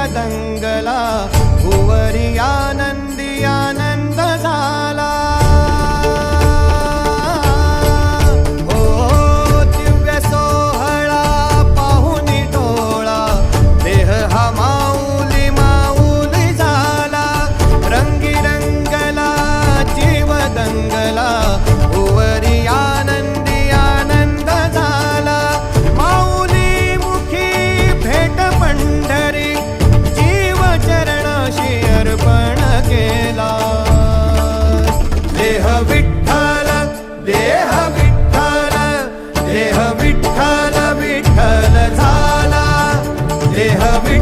वदङ्गला भुवरिया देह में